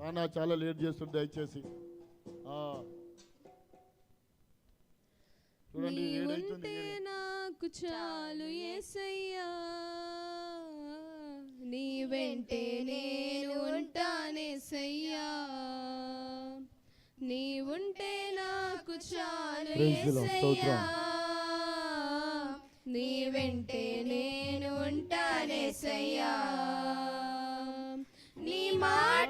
నాన్న చాలా లేట్ చేస్తుంది దయచేసి. చూడండి ఏడైతుంది నాకు చాలు ఏసయ్యా. నీ వెంటే నేను ఉంటానేసయ్యా నీవుంటే నాకు చాలు. ఏసయ్యా. నీ వెంటే నేను ఉంటానేసయ్యా నీ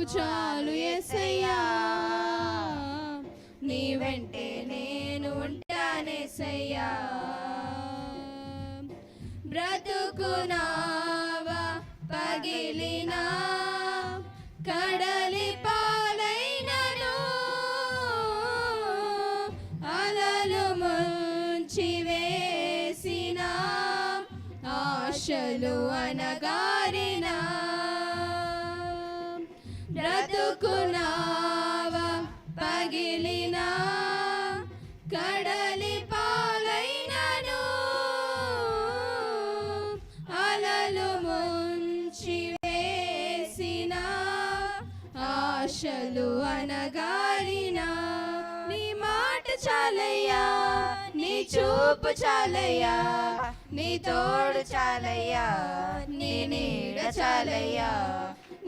నాకు చాలు ఏసయ్యా. నీ వెంటే నేను ఉంటానేసయ్యా బ్రతుకునావా పగిలినా కడలి పాలైనను. అలలు ముంచి వేసిన ఆశలు అనగారినా బ్రతుకునావా పగిలినా కడలి పాలైనను అలలు ముంచి వేసిన ఆశలు అనగారిన నీ మాట చాలయ్యా నీ చూపు చాలయ్యా నీ తోడు చాలయ్యా నీ నీడ చాలయ్యా.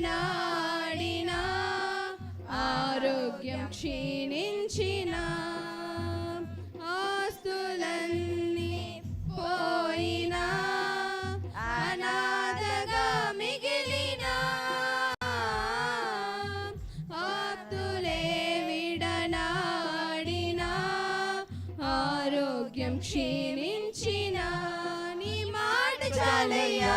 నాడినా ఆరోగ్యం క్షీణించిన ఆస్తులన్నీ పోయినా అనాథగా మిగిలిన ఆప్తులే విడనాడినా ఆరోగ్యం క్షీణించిన నీ మాట చాలయ్యా.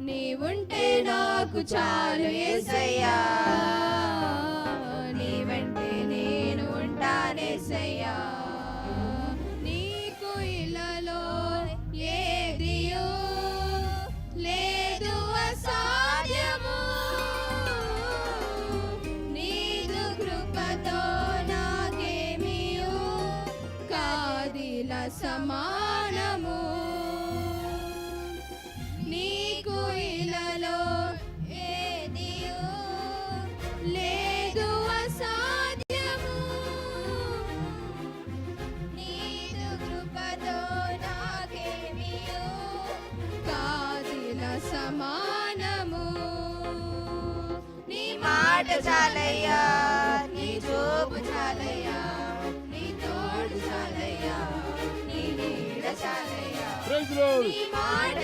నీవుంటే నాకు చాలు ఏసయ్యా. బాట చాలయ్యా నీ జోబు చాలయ్యా నీ తోడు చాలయ్యా నీ నీడ చాలయ్యా నీ మాట